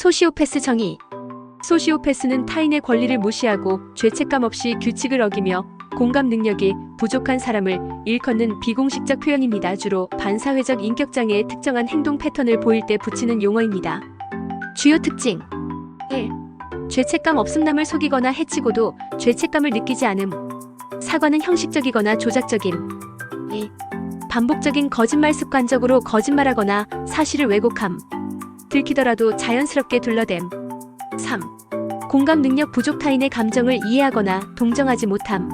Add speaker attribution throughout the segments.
Speaker 1: 소시오패스 정의. 소시오패스는 타인의 권리를 무시하고 죄책감 없이 규칙을 어기며 공감 능력이 부족한 사람을 일컫는 비공식적 표현입니다. 주로 반사회적 인격장애의 특정한 행동 패턴을 보일 때 붙이는 용어입니다. 주요 특징 1. 죄책감 없음 남을 속이거나 해치고도 죄책감을 느끼지 않음. 사과는 형식적이거나 조작적임. 2. 반복적인 거짓말 습관적으로 거짓말하거나 사실을 왜곡함. 들키더라도 자연스럽게 둘러댐. 3. 공감 능력 부족 타인의 감정을 이해하거나 동정하지 못함.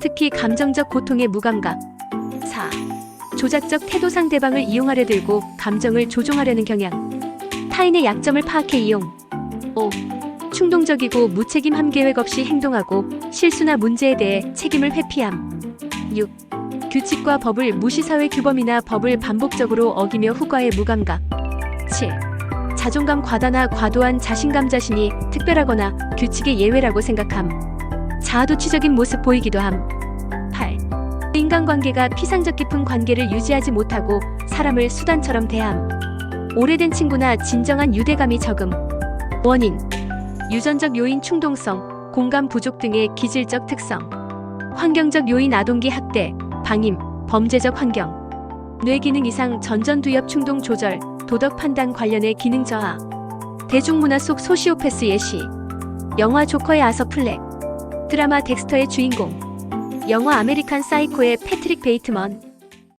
Speaker 1: 특히 감정적 고통의 무감각. 4. 조작적 태도 상대방을 이용하려 들고 감정을 조종하려는 경향. 타인의 약점을 파악해 이용. 5. 충동적이고 무책임함 계획 없이 행동하고 실수나 문제에 대해 책임을 회피함. 6. 규칙과 법을 무시 사회 규범이나 법을 반복적으로 어기며 후과의 무감각. 7. 자존감 과다나 과도한 자신감 자신이 특별하거나 규칙의 예외라고 생각함. 자아도취적인 모습 보이기도 함. 8. 인간관계가 피상적 깊은 관계를 유지하지 못하고 사람을 수단처럼 대함. 오래된 친구나 진정한 유대감이 적음. 원인. 유전적 요인 충동성, 공감 부족 등의 기질적 특성. 환경적 요인 아동기 학대, 방임, 범죄적 환경. 뇌기능 이상 전전두엽 충동 조절, 도덕 판단 관련의 기능 저하. 대중문화 속 소시오패스 예시. 영화 조커의 아서 플렉. 드라마 덱스터의 주인공. 영화 아메리칸 사이코의 패트릭 베이트먼.